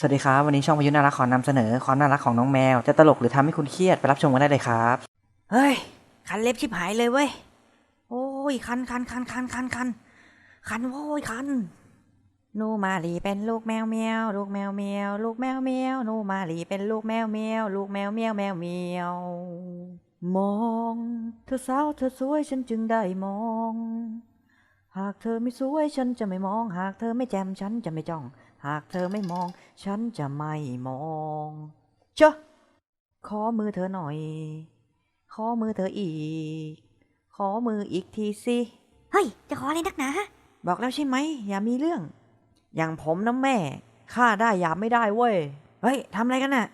สวัสดีครับ วันนี้ช่องพายุน่ารักขอนำเสนอความน่ารักของน้องแมว จะตลกหรือทำให้คุณเครียดไปรับชมกันได้เลยครับ เฮ้ย คันเล็บชิบหายเลยเว้ย โอ้ย คันคันคันคันคันคันคันโว้ยคัน นูมาลีเป็นลูกแมวแมวลูกแมวแมวลูกแมวแมวนูมาลีเป็นลูกแมวแมวลูกแมวแมวแมวแมวมอง เธอสาวเธอสวยฉันจึงได้มอง หากเธอไม่สวยฉันจะไม่มอง หากเธอไม่แจ่มฉันจะไม่จ้อง หากเธอไม่มอง ฉันจะไม่มองเชอะขอมือเธอหน่อย ขอมือเธออีก ขอมืออีกทีสิเฮ้ย จะขออะไรนักหนาบอกแล้วใช่ไหม อย่ามีเรื่อง อย่างผมนะแม่ฆ่าได้หยาบไม่ได้เว้ย เฮ้ยทำอะไรกันน่ะ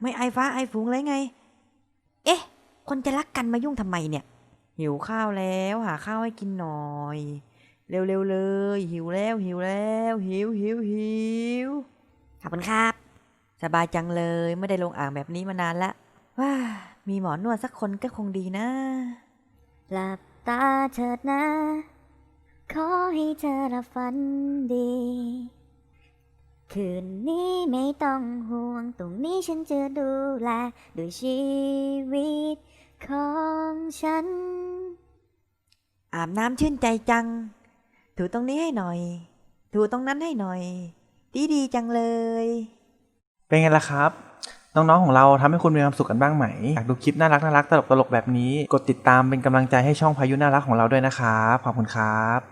ไม่ไอฟ้าไอฝูงเลยไง เอ๊ะ คนจะรักกันมายุ่งทำไมเนี่ย หิวข้าวแล้ว หาข้าวให้กินหน่อย เร็วๆเลย หิวแล้วหิวแล้วหิวหิวหิวขอบคุณครับ สบายจังเลยไม่ได้ลงอ่างแบบนี้มานานละว้ามีหมอนวดสักคนก็คงดีนะ หลับตาเถิดนะ ขอให้เธอรับฝันดี คืนนี้ไม่ต้องห่วง ตรงนี้ฉันจะดูแลด้วยชีวิตของฉัน อาบน้ำชื่นใจจัง ถูตรงนี้ให้หน่อย ถูตรงนั้นให้หน่อย ดีดีจังเลย เป็นไงล่ะครับ น้องๆของเราทำให้คุณมีความสุขกันบ้างไหม อยากดูคลิปน่ารักน่ารักตลกตลกแบบนี้ กดติดตามเป็นกำลังใจให้ช่องพายุน่ารักของเราด้วยนะครับ ขอบคุณครับ